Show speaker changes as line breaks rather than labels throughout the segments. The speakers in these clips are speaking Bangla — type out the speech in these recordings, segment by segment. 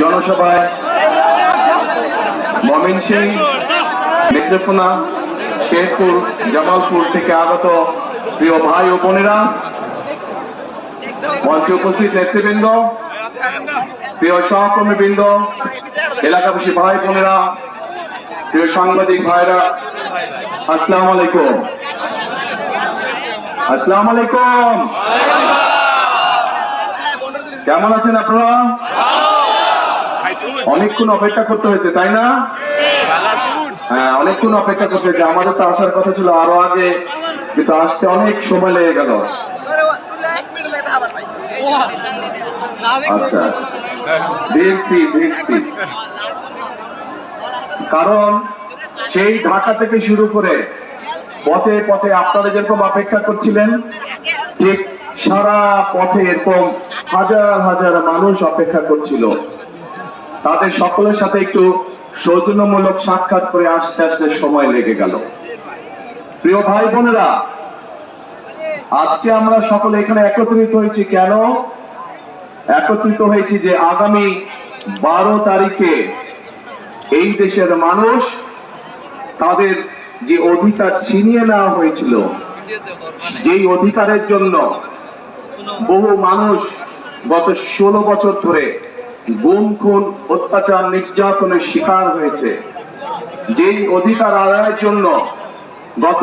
জনসভায় মমিন সিং নেত্রকোনা শেরপুর, জামালপুর থেকে আগত প্রিয় ভাই ও বোনেরা, মঞ্চে উপস্থিত নেতৃবৃন্দ, প্রিয় সহকর্মীবৃন্দ, এলাকাবাসী ভাই বোনেরা, প্রিয় সাংবাদিক ভাইরা, আসসালামু আলাইকুম। আসসালামু আলাইকুম। কেমন আছেন আপনারা? অনেকক্ষণ অপেক্ষা করতে হয়েছে, তাই না? হ্যাঁ অনেকক্ষণ অপেক্ষা করতে হয়েছে। আমাদের তো আসার কথা ছিল আরও আগে, কিন্তু আসতে অনেক সময় লেগে গেল। আচ্ছা। দেখছি দেখছি কারণ সেই ঢাকা থেকে শুরু করে পথে পথে আপনারা যেরকম অপেক্ষা করছিলেন, ঠিক সারা পথে এরকম হাজার হাজার মানুষ অপেক্ষা করছিল। তাদের সকলের সাথে একটু সৌজন্যমূলক সাক্ষাৎ করে আসতে আসতে সময় লেগে গেল। প্রিয় ভাই বোনেরা, আজকে আমরা সকলে এখানে একত্রিত হয়েছি কেন? একত্রিত হয়েছি যে আগামী বারো তারিখে এই দেশের মানুষ তাদের যে অধিকার ছিনিয়ে নেওয়া হয়েছিল, যেই অধিকারের জন্য বহু মানুষ গত ষোলো বছর ধরে গুম খুন, অত্যাচার, নির্যাতনের শিকার হয়েছে। যেই অধিকার আদায়ের জন্য গত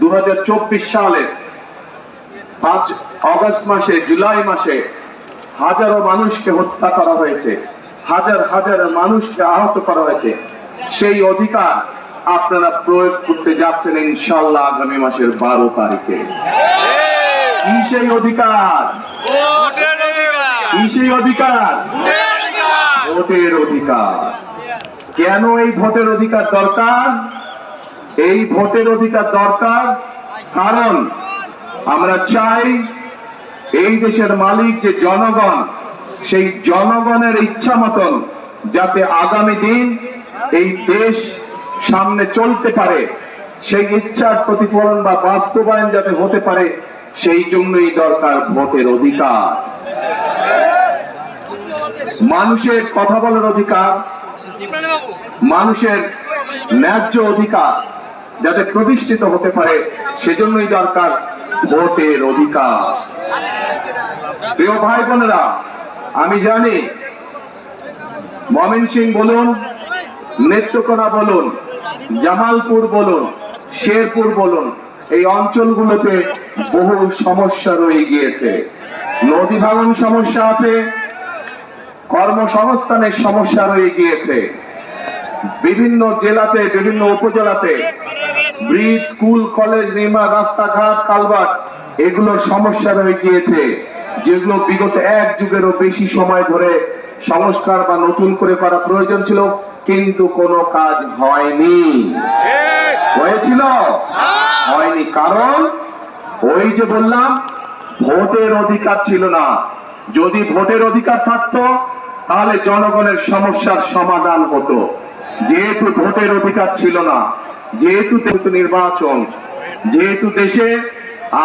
দু সালে পাঁচ অগস্ট মাসে, জুলাই মাসে হাজারো মানুষকে হত্যা করা হয়েছে, হাজার হাজার মানুষকে আহত করা হয়েছে, সেই অধিকার আপনারা প্রয়োগ করতে যাচ্ছেন ইনশাল্লাহ আগামী মাসের বারো তারিখে। কি সেই অধিকার? কি সেই অধিকার। ভোটের অধিকার। কেন এই ভোটের অধিকার দরকার? এই ভোটের অধিকার দরকার কারণ আমরা চাই এই দেশের মালিক যে জনগণ, সেই জনগণের ইচ্ছা মতন যাতে আগামী দিন এই দেশ সামনে চলতে পারে, সেই ইচ্ছার প্রতিফলন বা বাস্তবায়ন যাতে হতে পারে, সেই জন্যই দরকার ভোটের অধিকার। মানুষের কথা বলার অধিকার, মানুষের ন্যায্য অধিকার যাতে প্রতিষ্ঠিত হতে পারে, সেজন্যই দরকার ভোটের অধিকার। প্রিয় ভাই বোনেরা, আমি জানি, মমিন সিং বলুন, নেত্রকোনা বলুন, জামালপুর বলুন, শেরপুর বলুন, এই অঞ্চলগুলোতে বহু সমস্যা রয়ে গিয়েছে। নদী ভাঙন সমস্যা আছে কর্মসংস্থানের সমস্যা রয়ে গিয়েছে। বিভিন্ন জেলাতে, বিভিন্ন উপজেলাতে, ব্রিজ, স্কুল, কলেজ, নির্মাণ, রাস্তাঘাট, কালভার্ট এগুলোর সমস্যা রয়ে গিয়েছে, যেগুলো বিগত এক যুগেরও বেশি সময় ধরে সংস্কার বা নতুন করে করা প্রয়োজন ছিল, কিন্তু কোনো কাজ হয়নি। হয়েছিল? হয়নি, কারণ ওই যে বললাম, ভোটের অধিকার ছিল না। যদি ভোটের অধিকার থাকতো তাহলে জনগণের সমস্যার সমাধান হতো। যেহেতু ভোটের অধিকার ছিল না, যেহেতু যেহেতু নির্বাচন, যেহেতু দেশে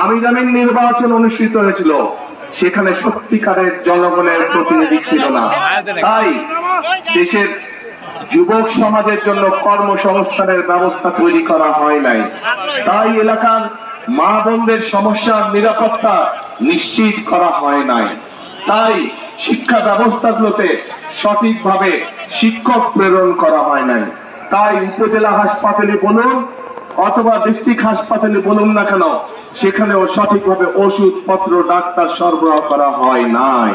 আমি জামিন নির্বাচন অনুষ্ঠিত হয়েছিল, সেখানে সত্যিকারের জনগণের প্রতিনিধি ছিল না। তাই দেশের যুবক সমাজের জন্য কর্মসংস্থানের ব্যবস্থা তৈরি করা হয় নাই। তাই এলাকার মা বোনদের সমস্যার নিরাপত্তা নিশ্চিত করা হয় নাই। তাই শিক্ষা ব্যবস্থাগুলোতে সঠিকভাবে শিক্ষক প্রেরণ করা হয় নাই। তাই উপজেলা হাসপাতালে বলুন অথবা ডিস্ট্রিক্ট হাসপাতালে বলুন না কেন, সেখানেও সঠিকভাবে ওষুধ পত্র ডাক্তার সরবরাহ করা হয় নাই।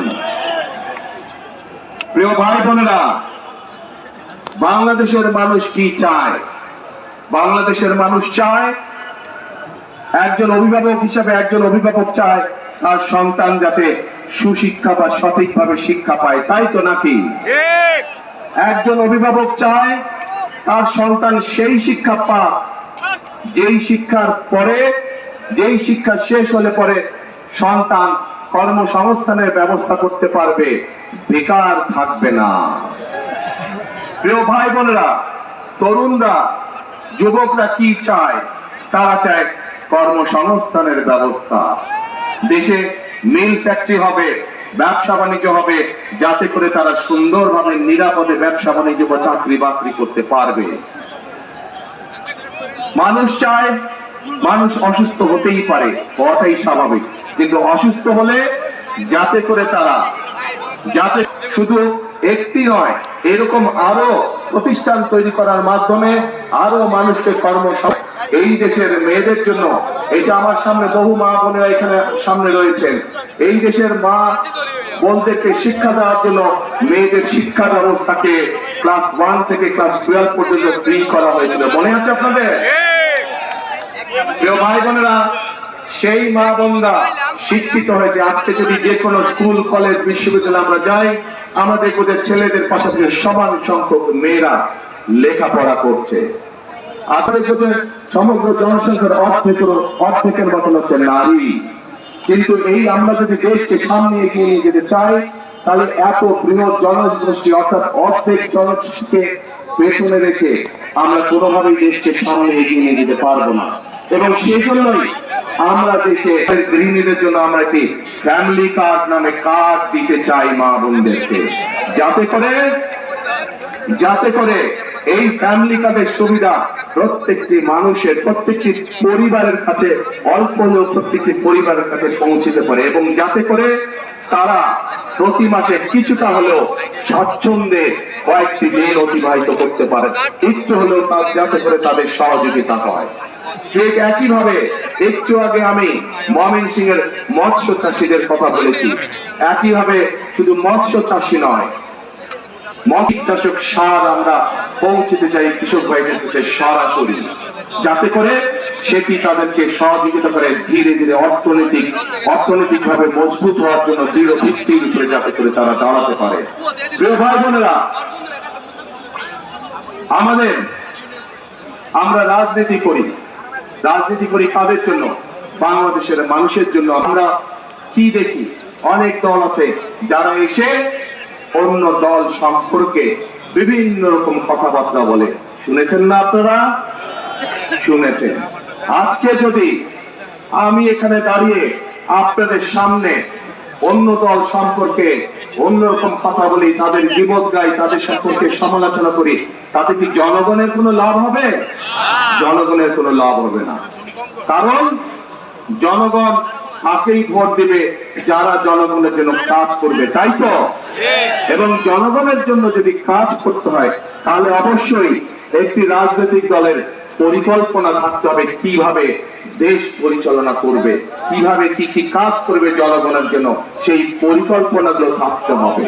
প্রিয় ভাই বোনেরা, বাংলাদেশের মানুষ কি চায়? বাংলাদেশের মানুষ চায়, একজন অভিভাবক হিসাবে একজন অভিভাবক চায়, তার সন্তান যাতে সুশিক্ষা বা সঠিকভাবে শিক্ষা পায় তাই তো নাকি? একজন অভিভাবক চায় তার সন্তান সেই শিক্ষা পাক যেই শিক্ষার পরে যেই শিক্ষা শেষ হলে পরে সন্তান কর্মসংস্থানের ব্যবস্থা করতে পারবে বেকার থাকবে না। প্রিয় ভাই বোনেরা তরুণরা যুবকরা কি চায়? তারা চায় কর্মসংস্থানের ব্যবস্থা। দেশে মিল ফ্যাক্টরি হবে, ব্যবসা বাণিজ্য হবে, যাতে করে তারা সুন্দরভাবে নিরাপদে ব্যবসা বাণিজ্য বা চাকরি বাকরি করতে পারবে। মানুষ চায়, মানুষ অসুস্থ হতেই পারে, হওয়াটাই স্বাভাবিক। কিন্তু অসুস্থ হলে যাতে করে তারা, যাতে শুধু একটি নয় এরকম আরও প্রতিষ্ঠান তৈরি করার মাধ্যমে আরও মানুষকে কর্ম এই দেশের মেয়েদের জন্য এটা আমার সামনে বহু মা বোনেরা এখানে সামনে রয়েছেন এই দেশের মা বোনদেরকে শিক্ষা দেওয়ার জন্য মেয়েদের শিক্ষা ব্যবস্থাকে ক্লাস ওয়ান থেকে ক্লাস টুয়েলভ পর্যন্ত ফ্রি করা হয়েছিল। মনে আছে আপনাদের? প্রিয় ভাই বোনেরা সেই মা বোনরা শিক্ষিত হয়েছে আজকে যদি যে কোনো স্কুল, কলেজ, বিশ্ববিদ্যালয়ে আমরা যাই, আমাদের ওদের ছেলেদের পাশাপাশি সমান সংখ্যক মেয়েরা লেখাপড়া করছে। আসলে যদি সমগ্র জনসংখ্যার অর্ধেক অর্ধেকের মতন হচ্ছে নারী। কিন্তু এই আমরা যদি দেশকে সামনে এগিয়ে নিয়ে যেতে চাই, তাহলে এত বৃহৎ জনগোষ্ঠী, অর্থাৎ অর্ধেক জনগোষ্ঠীকে পেছনে রেখে আমরা কোনোভাবেই দেশকে সামনে এগিয়ে নিয়ে যেতে পারব না। এবং সেই জন্যই আমরা দেশে গৃহিণীদের জন্য আমরা একটি ফ্যামিলি কার্ড নামে কার্ড দিতে চাই মা বোনদেরকে। যাতে করে যাতে করে এই ফ্যামিলি কার্ডের সুবিধা প্রত্যেকটি মানুষের, প্রত্যেকটি পরিবারের কাছে অল্প হলেও প্রত্যেকটি পরিবারের কাছে পৌঁছিতে পারে এবং যাতে করে তারা প্রতি মাসে কিছুটা হলেও স্বাচ্ছন্দ্যে কয়েকটি দিন অতিবাহিত করতে পারে। একটু হলেও তার যাতে করে তাদের সহযোগিতা হয়। ঠিক একইভাবে একটু আগে আমি মমিন সিং এর মৎস্য চাষীদের কথা বলেছি। একইভাবে শুধু মৎস্য চাষী নয় মৎস্যচাষক সার আমরা পৌঁছতে চাই, কৃষক ভাইদের কাছে সরাসরি যাতে করে সেটি তাদেরকে সহযোগিতা করে, ধীরে ধীরে অর্থনৈতিক অর্থনৈতিক ভাবে মজবুত হওয়ার জন্য দৃঢ় ভিত্তির উপরে যাতে করে তারা দাঁড়াতে পারে। ভাই বোনেরা, আমাদের আমরা রাজনীতি করি। রাজনীতি করি কাদের জন্য, বাংলাদেশের মানুষের জন্য আমরা কি দেখি? অনেক দল আছে যারা এসে অন্য দল সম্পর্কে বিভিন্ন রকম কথাবার্তা বলে। শুনেছেন না আপনারা? শুনেছেন। আজকে যদি আমি এখানে দাঁড়িয়ে আপনাদের সামনে অন্য দল সম্পর্কে অন্যরকম কথা বলি তাদের বিপদ গাই তাদের সম্পর্কে সমালোচনা করি তাতে কি জনগণের কোনো লাভ হবে? জনগণের কোনো লাভ হবে না। কারণ জনগণ তাকেই ভোট দিবে যারা জনগণের জন্য কাজ করবে তাই তো? এবং জনগণের জন্য যদি কাজ করতে হয় তাহলে অবশ্যই একটি রাজনৈতিক দলের পরিকল্পনা থাকতে হবে, কীভাবে দেশ পরিচালনা করবে, কীভাবে কি কি কাজ করবে জনগণের জন্য, সেই পরিকল্পনাগুলো থাকতে হবে।